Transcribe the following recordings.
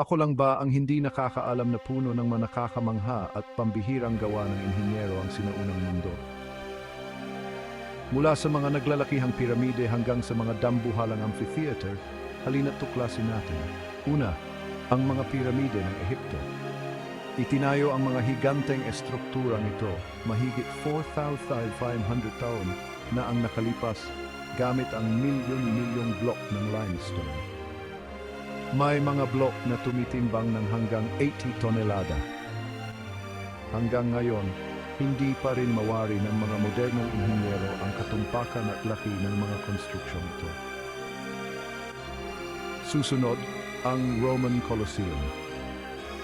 Ako lang ba ang hindi nakakaalam na puno ng mga nakakamangha at pambihirang gawa ng inhinyero ang sinaunang mundo? Mula sa mga naglalakihang piramide hanggang sa mga dambuhalang amphitheater, halina't tuklasin natin. Una, ang mga piramide ng Ehipto. Itinayo ang mga higanteng estrukturang ito, mahigit 4,500 taon na ang nakalipas gamit ang milyon-milyong blok ng limestone. May mga blok na tumitimbang ng hanggang 80 tonelada. Hanggang ngayon, hindi pa rin mawari ng mga modernong inhinyero ang katumpakan at laki ng mga konstruksyong ito. Susunod, ang Roman Colosseum.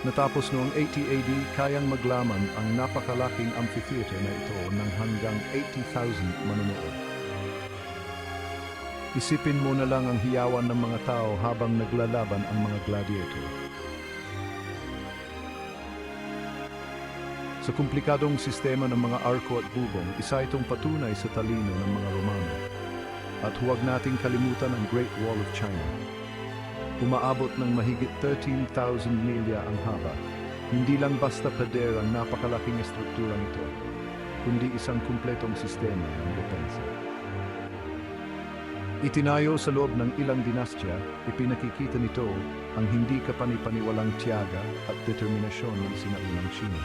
Natapos noong 80 AD, kayang maglaman ang napakalaking amphitheater na ito ng hanggang 80,000 manonood. Isipin mo na lang ang hiyawan ng mga tao habang naglalaban ang mga gladiator. Sa komplikadong sistema ng mga arko at bubong, isa itong patunay sa talino ng mga Romano. At huwag nating kalimutan ang Great Wall of China. Umaabot ng mahigit 13,000 milya ang haba. Hindi lang basta pader ang napakalaking estrukturang ito, kundi isang kumpletong sistema ng depensa. Itinayo sa loob ng ilang dinastya, ipinakikita nito ang hindi kapanipaniwalang tiyaga at determinasyon ng sinaunang China.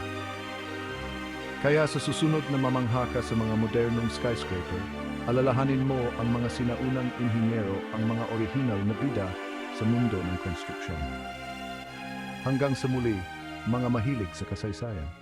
Kaya sa susunod na mamangha ka sa mga modernong skyscraper, alalahanin mo ang mga sinaunang inhinyero, ang mga orihinal na bida sa mundo ng konstruksyon. Hanggang sa muli, mga mahilig sa kasaysayan.